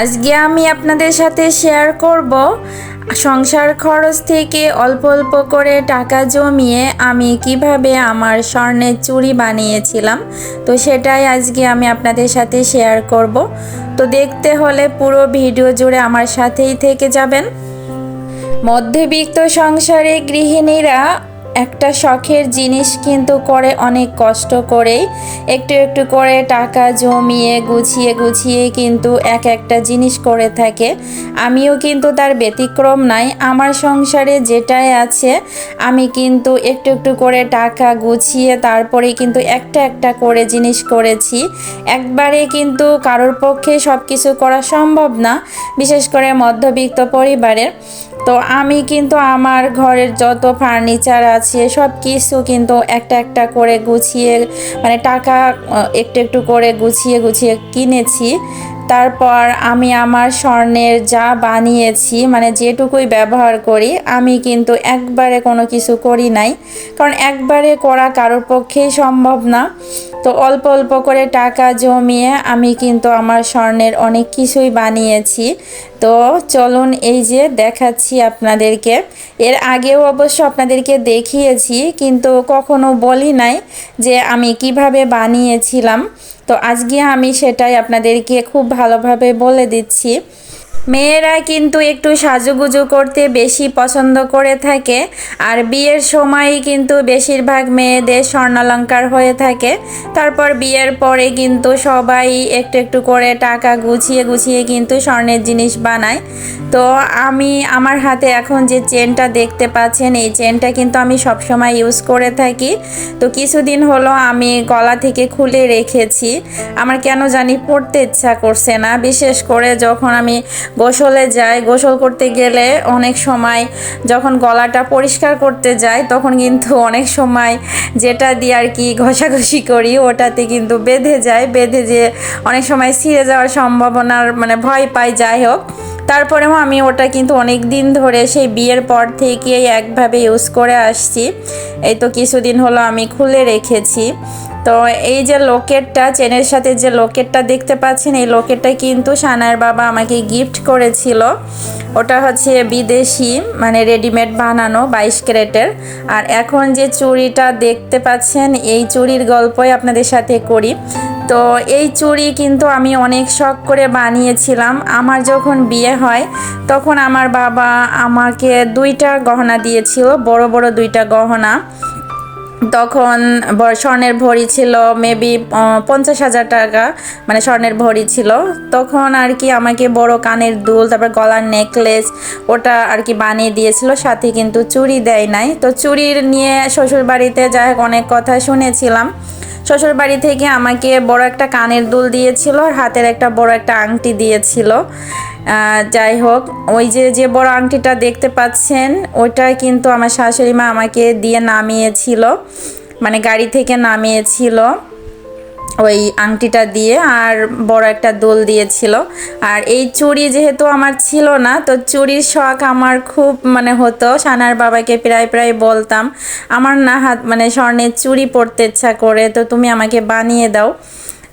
আজকে আমি আপনাদের সাথে শেয়ার করব। সংসার খরচ থেকে অল্প অল্প করে টাকা জমিয়ে আমি কীভাবে আমার স্বর্ণের চুড়ি বানিয়েছিলাম, তো সেটাই আজকে আমি আপনাদের সাথে শেয়ার করব। তো দেখতে হলে পুরো ভিডিও জুড়ে আমার সাথেই থেকে যাবেন। মধ্যবিত্ত সংসারে গৃহিণীরা একটা শখের জিনিস কিন্তু করে অনেক কষ্ট করেই, একটু একটু করে টাকা জমিয়ে গুছিয়ে গুছিয়ে কিন্তু এক একটা জিনিস করে থাকে। আমিও কিন্তু তার ব্যতিক্রম নাই, আমার সংসারে যেটাই আছে, আমি কিন্তু একটু একটু করে টাকা গুছিয়ে তারপরে কিন্তু একটা একটা করে জিনিস করেছি। একবারে কিন্তু কারোর পক্ষে সব কিছু করা সম্ভব না, বিশেষ করে মধ্যবিত্ত পরিবারের। তো আমি কিন্তু আমার ঘরের যত ফার্নিচার আছে, সব কিছু কিন্তু একটা একটা করে গুছিয়ে মানে টাকা একটু একটু করে গুছিয়ে গুছিয়ে কিনেছি। তারপর আমি আমার স্বর্ণের যা বানিয়েছি মানে যেটুকুই ব্যবহার করি, আমি কিন্তু একবারে কোনো কিছু করি নাই। কারণ একবারে করা কারোর পক্ষেই সম্ভব না। তো অল্প অল্প করে টাকা জমিয়ে আমি কিন্তু আমার স্বর্ণের অনেক কিছুই বানিয়েছি। তো চলুন এই যে দেখাচ্ছি আপনাদেরকে। এর আগেও অবশ্য আপনাদেরকে দেখিয়েছি, কিন্তু কখনো বলি নাই যে আমি কীভাবে বানিয়েছিলাম। তো আজকে আমি সেটাই আপনাদেরকে খুব ভালোভাবে বলে দিচ্ছি। মেয়েরা কিন্তু একটু সাজুগুজু করতে বেশি পছন্দ করে থাকে, আর বিয়ের সময়ই কিন্তু বেশিরভাগ মেয়েদের স্বর্ণালঙ্কার হয়ে থাকে। তারপর বিয়ের পরে কিন্তু সবাই একটু একটু করে টাকা গুছিয়ে গুছিয়ে কিন্তু স্বর্ণের জিনিস বানায়। তো আমি, আমার হাতে এখন যে চেনটা দেখতে পাচ্ছেন, এই চেনটা কিন্তু আমি সবসময় ইউজ করে থাকি। তো কিছুদিন হলো আমি গলা থেকে খুলে রেখেছি। আমার কেন জানি পড়তে ইচ্ছা করছে না, বিশেষ করে যখন আমি গোসলে যাই গোসল করতে গেলে অনেক সময় যখন গলাটা পরিষ্কার করতে যাই তখন কিন্তু অনেক সময় যেটা দিয়ে আর কি ঘষাঘষি করি, ওটাতে কিন্তু বেঁধে যায়। বেঁধে যে অনেক সময় ছিঁড়ে যাওয়ার সম্ভাবনার মানে ভয় পাই, যাই হোক। তারপরেও আমি ওটা কিন্তু অনেক দিন ধরে সেই বিয়ের পর থেকেই একভাবে ইউজ করে আসছি। এই তো কিছুদিন হলো আমি খুলে রেখেছি। তো এই যে লোকেটটা, চেনের সাথে যে লোকেটটা দেখতে পাচ্ছেন, এই লোকেটটা কিন্তু সানার বাবা আমাকে গিফট করেছিল। ওটা হচ্ছে বিদেশি মানে রেডিমেড বানানো বাইশ ক্যারেটের। আর এখন যে চুড়িটা দেখতে পাচ্ছেন, এই চুড়ির গল্পই আপনাদের সাথে করি। তো এই চুড়ি কিন্তু আমি অনেক শখ করে বানিয়েছিলাম। আমার যখন বিয়ে হয়, তখন আমার বাবা আমাকে দুইটা গহনা দিয়েছিল, বড় বড় দুইটা গহনা। তখন স্বর্ণের ভরি ছিল মেবি পঞ্চাশ হাজার টাকা মানে স্বর্ণের ভরি ছিল। তখন আর কি আমাকে বড় কানের দুল, তারপর গলার নেকলেস ওটা আর কি বানিয়ে দিয়েছিল। সাথে কিন্তু চুরি দেয় নাই। তো চুরির নিয়ে শ্বশুর বাড়িতে যাই হোক অনেক কথা শুনেছিলাম। শ্বশুর বাড়ি থেকে আমাকে বড় একটা কানের দুল দিয়েছিল আর হাতের একটা বড় একটা আংটি দিয়েছিল। যাই হোক, ওই যে যে বড় আংটিটা দেখতে পাচ্ছেন, ওইটা কিন্তু আমার শাশুড়ি মা আমাকে দিয়ে নামিয়েছিল মানে গাড়ি থেকে নামিয়েছিল। ওই আংটিটা দিয়ে আর বড় একটা দোল দিয়েছিল। আর এই চুড়ি যেহেতু আমার ছিল না, তো চুড়ির শখ আমার খুব মানে হতো। সানার বাবাকে প্রায় প্রায় বলতাম, আমার না হাত মানে স্বর্ণের চুড়ি পরতে ইচ্ছা করে, তো তুমি আমাকে বানিয়ে দাও।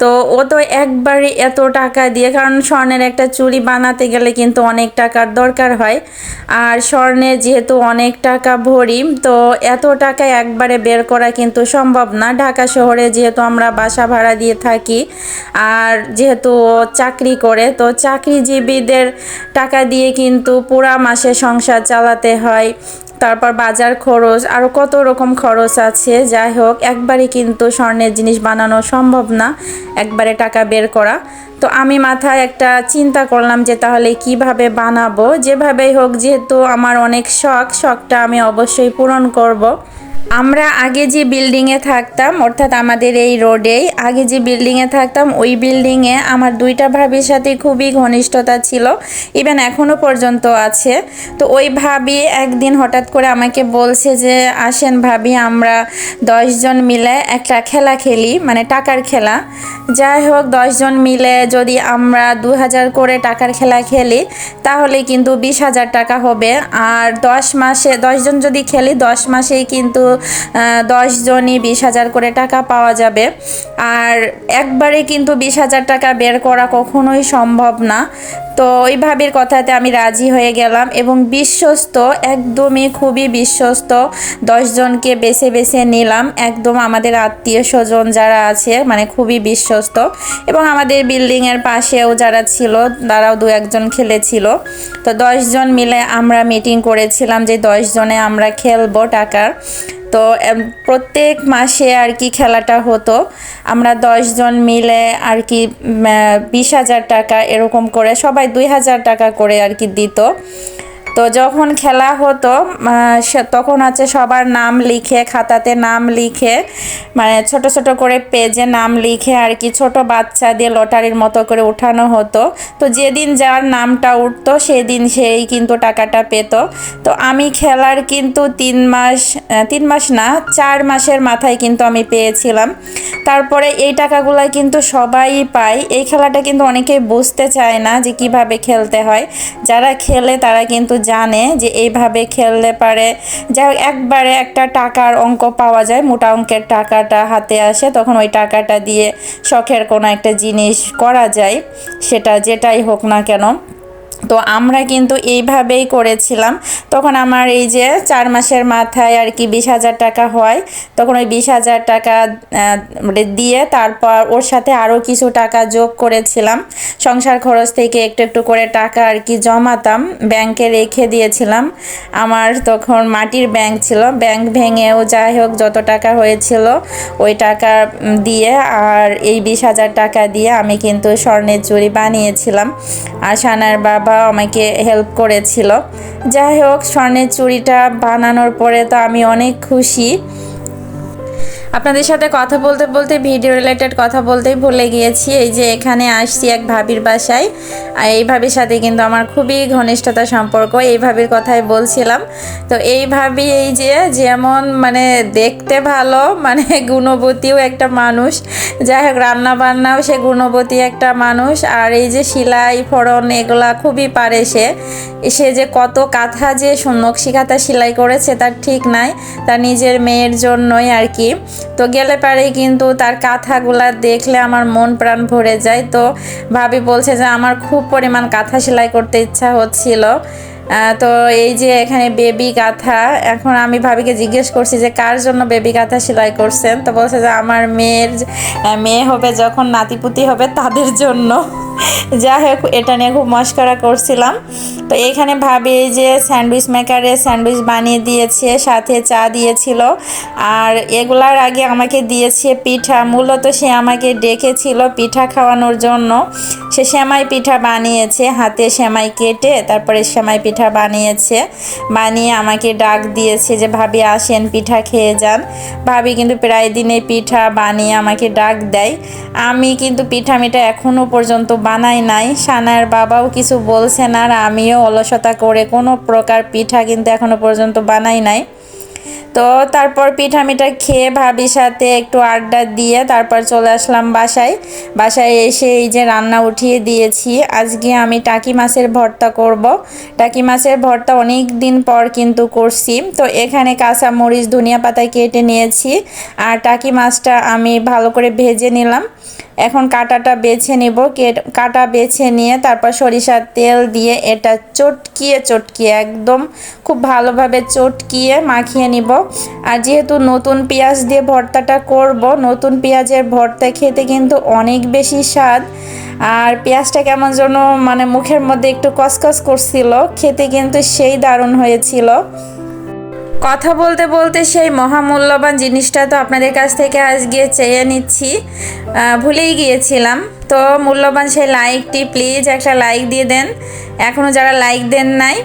তো ও তো একবারে এত টাকা দিয়ে, কারণ স্বর্ণের একটা চুড়ি বানাতে গেলে কিন্তু অনেক টাকার দরকার হয়। আর স্বর্ণের যেহেতু অনেক টাকা ভরি, তো এত টাকা একবারে বের করা কিন্তু সম্ভব না। ঢাকা শহরে যেহেতু আমরা বাসা ভাড়া দিয়ে থাকি, আর যেহেতু চাকরি করে, তো চাকরিজীবীদের টাকা দিয়ে কিন্তু পুরা মাসে সংসার চালাতে হয়। তারপর বাজার খরচ আরও কত রকম খরচ আছে, যাই হোক একবারে কিন্তু স্বর্ণের জিনিস বানানো সম্ভব না, একবারে টাকা বের করা তো আমি মাথায় একটা চিন্তা করলাম যে তাহলে কীভাবে বানাবো যেভাবেই হোক, যেহেতু আমার অনেক শখ, শখটা আমি অবশ্যই পূরণ করব। আমরা আগে যে বিল্ডিংয়ে থাকতাম, অর্থাৎ আমাদের এই রোডেই, আগে যে বিল্ডিংয়ে থাকতাম, ওই বিল্ডিংয়ে আমার দুইটা ভাবির সাথে খুবই ঘনিষ্ঠতা ছিল ইভেন এখনও পর্যন্ত আছে। তো ওই ভাবি একদিন হঠাৎ করে আমাকে বলছে যে, আসেন ভাবি, আমরা দশজন মিলে একটা খেলা খেলি মানে টাকার খেলা। যাই হোক দশজন মিলে যদি আমরা দু হাজার করে টাকার খেলা খেলি, তাহলে কিন্তু বিশ হাজার টাকা হবে। আর দশ মাসে দশজন যদি খেলি, দশ মাসেই কিন্তু দশ জনই বিশ হাজার করে টাকা পাওয়া যাবে। আর একবারে কিন্তু বিশ হাজার টাকা বের করা কখনোই সম্ভব না। তো ওই ভাবির কথাতে আমি রাজি হয়ে গেলাম এবং বিশ্বস্ত, একদমই খুবই বিশ্বস্ত দশজনকে বেছে বেছে নিলাম। একদম আমাদের আত্মীয় স্বজন যারা আছে মানে খুবই বিশ্বস্ত এবং আমাদের বিল্ডিংয়ের পাশেও যারা ছিল, তারাও দু একজন খেলেছিল। তো দশজন মিলে আমরা মিটিং করেছিলাম যে দশজনে আমরা খেলব টাকার। তো প্রত্যেক মাসে আর কি খেলাটা হতো। আমরা দশজন মিলে আর কি বিশ হাজার টাকা এরকম করে, সবাই দুই হাজার টাকা করে আর কি দিত। তো যখন খেলা হতো তখন হচ্ছে সবার নাম লিখে, খাতাতে নাম লিখে মানে ছোট ছোট করে পেজে নাম লিখে আর কি ছোট বাচ্চা দিয়ে লটারির মতো করে উঠানো হতো। তো যেদিন যার নামটা উঠতো, সেদিন সেই কিন্তু টাকাটা পেত। তো আমি খেলার কিন্তু তিন মাস তিন মাস না, চার মাসের মাথায় কিন্তু আমি পেয়েছিলাম। তারপরে এই টাকাগুলো কিন্তু সবাই পায়। এই খেলাটা কিন্তু অনেকেই বুঝতে চায় না যে কীভাবে খেলতে হয়। যারা খেলে তারা কিন্তু জানে যে এইভাবে খেললে পারে। যা একবারে একটা টাকার অঙ্ক পাওয়া যায়। মোটা অঙ্কের টাকাটা হাতে আসে, তখন ওই টাকাটা দিয়ে শখের কোনো একটা জিনিস করা যায়। সেটা যেটাই হোক না কেন। তো আমরা কিন্তু এইভাবেই করেছিলাম। তখন আমার এই যে চার মাসের মাথায় আর কি বিশ হাজার টাকা হয়, তখন ওই বিশ হাজার টাকা দিয়ে তারপর ওর সাথে আরও কিছু টাকা যোগ করেছিলাম। সংসার খরচ থেকে একটু একটু করে টাকা আর কি জমাতাম। ব্যাংকে রেখে দিয়েছিলাম। আমার তখন মাটির ব্যাংক ছিল। ব্যাংক ভেঙেও যাই হোক যত টাকা হয়েছিল, ওই টাকা দিয়ে আর এই বিশ হাজার টাকা দিয়ে আমি কিন্তু স্বর্ণের চুরি বানিয়েছিলাম। আর সানার বাবা আমাকে হেল্প করেছিল। যাই হোক স্বর্ণের চুড়িটা বানানোর পরে তো আমি অনেক খুশি। আপনাদের সাথে কথা বলতে বলতে ভিডিও রিলেটেড কথা বলতেই ভুলে গিয়েছি। এই যে এখানে আসছি এক ভাবির বাসায়। আর এই ভাবির সাথে কিন্তু আমার খুবই ঘনিষ্ঠতা সম্পর্ক, এই ভাবির কথাই বলছিলাম। তো এই ভাবি এই যে যেমন মানে দেখতে ভালো মানে গুণবতীও একটা মানুষ। যাই হোক রান্না বান্নাও সে গুণবতী একটা মানুষ। আর এই যে সেলাই, ফড়ন এগুলা খুবই পারে সে। সে যে কত কাঁথা যে নকশি কাঁথা সেলাই করেছে তার ঠিক নাই। তার নিজের মেয়ের জন্যই আর কি। তো গেলে পারেই, কিন্তু তার কাঁথাগুলা দেখলে আমার মন প্রাণ ভরে যায়। তো ভাবি বলছে যে আমার খুব পরিমাণ কাঁথা সেলাই করতে ইচ্ছা হচ্ছিল। তো এই যে এখানে বেবি কাঁথা, এখন আমি ভাবিকে জিজ্ঞেস করছি যে কার জন্য বেবি কাঁথা সেলাই করছেন? তো বলছে যে আমার মেয়ের মেয়ে হবে যখন নাতিপুতি হবে তাদের জন্য। যাই হোক, এটা নিয়ে খুব মস্করা করছিলাম। তো এখানে ভাবি যে স্যান্ডউইচ মেকারে স্যান্ডউইচ বানিয়ে দিয়েছে, সাথে চা দিয়েছিল। আর এগুলার আগে আমাকে দিয়েছে পিঠা। মূলত সে আমাকে ডেকেছিল পিঠা খাওয়ানোর জন্য। সে সেমাই পিঠা বানিয়েছে, হাতে সেমাই কেটে তারপরে সেমাই পিঠা বানিয়েছে। বানিয়ে আমাকে ডাক দিয়েছে যে, ভাবি, আসেন, পিঠা খেয়ে যান। ভাবি কিন্তু প্রায় দিনে পিঠা বানিয়ে আমাকে ডাক দেয়। আমি কিন্তু পিঠা মিঠা এখনও পর্যন্ত বানাই নাই। সানার বাবাও কিছু বলছে না আর আমিও অলসতা করে কোনো প্রকার পিঠা কিন্তু এখনও পর্যন্ত বানাই নাই। তো তারপর পিঠা মিঠা খেয়ে ভাবির সাথে একটু আড্ডা দিয়ে তারপর চলে আসলাম বাসায়। বাসায় এসে এই যে রান্না উঠিয়ে দিয়েছি। আজকে আমি টাকি মাছের ভর্তা করব। টাকি মাছের ভর্তা অনেক দিন পর কিন্তু করছি। তো এখানে কাঁচা মরিচ, ধনিয়া পাতায় কেটে নিয়েছি। আর টাকি মাছটা আমি ভালো করে ভেজে নিলাম। এখন কাটাটা বেছে নিব, কাটা বেছে নিয়ে তারপর সরিষার তেল দিয়ে এটা চটকিয়ে চটকিয়ে একদম খুব ভালোভাবে চটকিয়ে মাখিয়ে নিব। আর যেহেতু নতুন পেঁয়াজ দিয়ে ভর্তাটা করব, নতুন পেঁয়াজের ভর্তা খেতে কিন্তু অনেক বেশি স্বাদ। আর পেঁয়াজটা কেমন যেন মানে মুখের মধ্যে একটু কসকস করছিল, খেতে কিন্তু সেই দারুণ হয়েছিল। কথা বলতে বলতে সেই মহামূল্যবান জিনিসটা তো আপনাদের কাছ থেকে আজ গিয়ে চেয়ে নিচ্ছি। ভুলেই গিয়েছিলাম। তো মূল্যবান সেই লাইকটি প্লিজ একটা লাইক দিয়ে দেন। এখনও যারা লাইক দেন নাই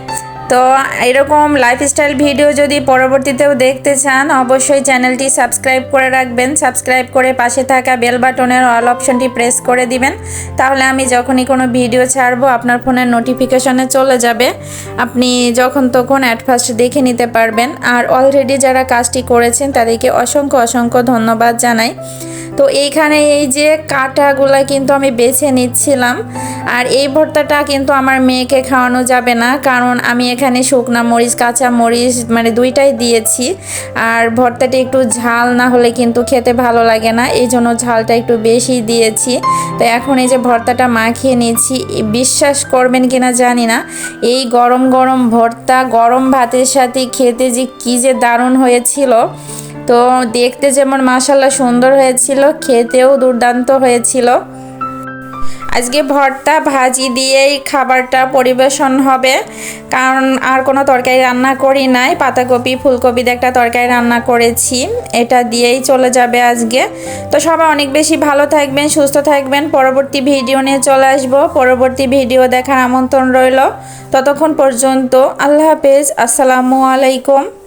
তো এরকম লাইফস্টাইল ভিডিও যদি পরবর্তীতেও দেখতে চান, অবশ্যই চ্যানেলটি সাবস্ক্রাইব করে রাখবেন। সাবস্ক্রাইব করে পাশে থাকা বেল বাটনের অল অপশনটি প্রেস করে দিবেন। তাহলে আমি যখনই কোনো ভিডিও ছাড়বো, আপনার ফোনের নোটিফিকেশনে চলে যাবে। আপনি যখন তখন অ্যাট ফার্স্ট দেখে নিতে পারবেন। আর অলরেডি যারা কাজটি করেছেন, তাদেরকে অসংখ্য অসংখ্য ধন্যবাদ জানাই। তো এইখানে এই যে কাঁটাগুলা কিন্তু আমি বেছে নিচ্ছিলাম। আর এই ভর্তাটা কিন্তু আমার মেয়েকে খাওয়ানো যাবে না, কারণ আমি এখানে শুকনা মরিচ, কাঁচা মরিচ মানে দুইটাই দিয়েছি। আর ভর্তাটা একটু ঝাল না হলে কিন্তু খেতে ভালো লাগে না, এই জন্য ঝালটা একটু বেশি দিয়েছি। তো এখন এই যে ভর্তাটা মাখিয়ে নিয়েছি বিশ্বাস করবেন কিনা জানি না, এই গরম গরম ভর্তা, গরম ভাতের সাথে খেতে যে কী যে দারুণ হয়েছিল। তো দেখতে যেমন মাসাল্লাহ সুন্দর হয়েছিল, খেতেও দুর্দান্ত হয়েছিল। আজকে ভর্তা, ভাজি দিয়েই খাবারটা পরিবেশন হবে। কারণ আর কোনো তরকারি রান্না করি নাই। পাতাকপি, ফুলকপি দিয়ে একটা তরকারি রান্না করেছি। এটা দিয়েই চলে যাবে আজকে। তো সবাই অনেক বেশি ভালো থাকবেন, সুস্থ থাকবেন। পরবর্তী ভিডিও নিয়ে চলে আসব। পরবর্তী ভিডিও দেখার আমন্ত্রণ রইল। ততক্ষণ পর্যন্ত আল্লাহ হাফেজ। আসসালামু আলাইকুম।